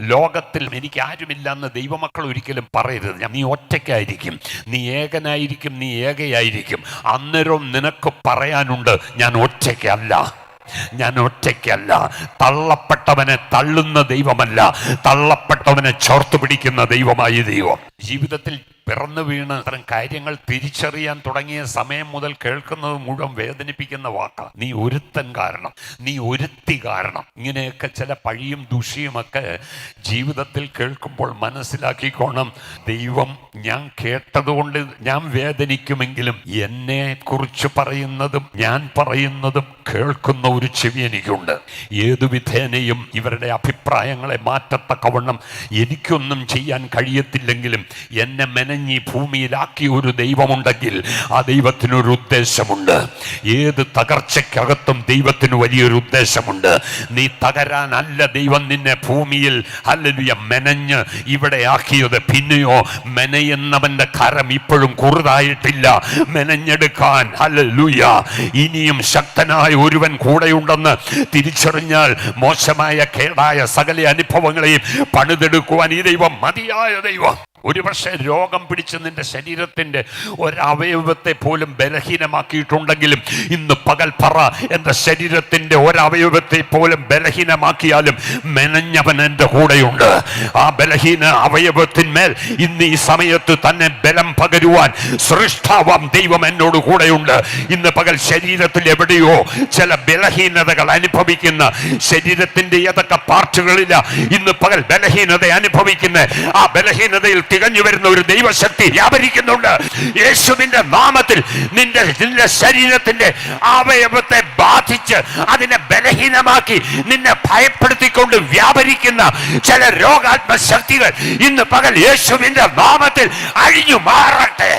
ലോകത്തിൽ എനിക്ക് ആരുമില്ല എന്ന് ദൈവമക്കൾ ഒരിക്കലും പറയരുത്. ഞാൻ- നീ ഒറ്റയ്ക്കായിരിക്കും. നീ ഏകനായിരിക്കും നീ ഏകയായിരിക്കും. അന്നേരം നിനക്ക് പറയാനുണ്ട് ഞാൻ ഒറ്റയ്ക്കല്ല. ഞാൻ ഒറ്റയ്ക്കല്ല. തള്ളപ്പെട്ടവനെ തള്ളുന്ന ദൈവമല്ല. തള്ളപ്പെട്ടവനെ ചോർത്തു പിടിക്കുന്ന ദൈവമായി ദൈവം. ജീവിതത്തിൽ പിറന്നു വീണ് അത്തരം കാര്യങ്ങൾ തിരിച്ചറിയാൻ തുടങ്ങിയ സമയം മുതൽ കേൾക്കുന്നത് മുഴുവൻ വേദനിപ്പിക്കുന്ന വാക്കാണ് നീ ഒരുത്തൻ കാരണം നീ ഒരുത്തി കാരണം. ഇങ്ങനെയൊക്കെ ചില പഴിയും ദുഷിയുമൊക്കെ ജീവിതത്തിൽ കേൾക്കുമ്പോൾ മനസ്സിലാക്കിക്കോണം. ദൈവം ഞാൻ കേട്ടതുകൊണ്ട് ഞാൻ വേദനിക്കുമെങ്കിലും എന്നെ കുറിച്ച് പറയുന്നതും ഞാൻ പറയുന്നതും കേൾക്കുന്ന ഒരു ചെവി എനിക്കുണ്ട്. ഏതു വിധേനയും ഇവരുടെ അഭിപ്രായങ്ങളെ മാറ്റത്തക്കവണ്ണം എനിക്കൊന്നും ചെയ്യാൻ കഴിയത്തില്ലെങ്കിലും എന്നെ മെനഞ്ഞി ഭൂമിയിലാക്കിയ ഒരു ദൈവമുണ്ടെങ്കിൽ ആ ദൈവത്തിനൊരു ഉദ്ദേശമുണ്ട്. ഏത് തകർച്ചയ്ക്കകത്തും ദൈവത്തിന് വലിയൊരു ഉദ്ദേശമുണ്ട്. നീ തകരാനല്ല ദൈവം നിന്നെ ഭൂമിയിൽ ഹല്ലേലൂയ മെനഞ്ഞ് ഇവിടെ ആക്കിയത്. പിന്നെയോ മെനയുന്നവന്റെ കരം ഇപ്പോഴും കുറുതായിട്ടില്ല. മെനഞ്ഞെടുക്കാൻ ഹല്ലേലൂയ. ഇനിയും ശക്തനായ ഒരുവൻ കൂടെയുണ്ടെന്ന് തിരിച്ചറിഞ്ഞാൽ മോശമായ കേടായ സകല അനുഭവങ്ങളെയും പണിതെടുക്കുവാൻ ഈ ദൈവം മതിയായ ദൈവം. ഒരുപക്ഷെ രോഗം പിടിച്ച് നിന്റെ ശരീരത്തിന്റെ ഒരവയവത്തെ പോലും ബലഹീനമാക്കിയിട്ടുണ്ടെങ്കിലും ഇന്ന് പകൽ പറ എന്റെ ശരീരത്തിന്റെ ഒരവയവത്തെ പോലും ബലഹീനമാക്കിയാലും മെനഞ്ഞവൻ എന്റെ കൂടെയുണ്ട്. ആ ബലഹീന അവയവത്തിന്മേൽ ഇന്ന് ഈ സമയത്ത് തന്നെ ബലം പകരുവാൻ സൃഷ്ടാവാം ദൈവം എന്നോട് കൂടെയുണ്ട്. ഇന്ന് പകൽ ശരീരത്തിൽ എവിടെയോ ചില ബലഹീനതകൾ അനുഭവിക്കുന്ന ശരീരത്തിന്റെ ഏതൊക്കെ പാർട്ടുകളില്ല ഇന്ന് പകൽ ബലഹീനത അനുഭവിക്കുന്ന ആ ബലഹീനതയിൽ തികഞ്ഞു വരുന്ന ഒരു ദൈവശക്തി വ്യാപരിക്കുന്നുണ്ട്. യേശുവിന്റെ നാമത്തിൽ നിന്റെ നിന്റെ ശരീരത്തിന്റെ അവയവത്തെ ബാധിച്ച് അതിനെ ബലഹീനമാക്കി നിന്നെ ഭയപ്പെടുത്തിക്കൊണ്ട് വ്യാപരിക്കുന്ന ചില രോഗാത്മ ശക്തികൾ ഇന്ന് പകൽ യേശുവിന്റെ നാമത്തിൽ അഴിഞ്ഞു മാറട്ടെ.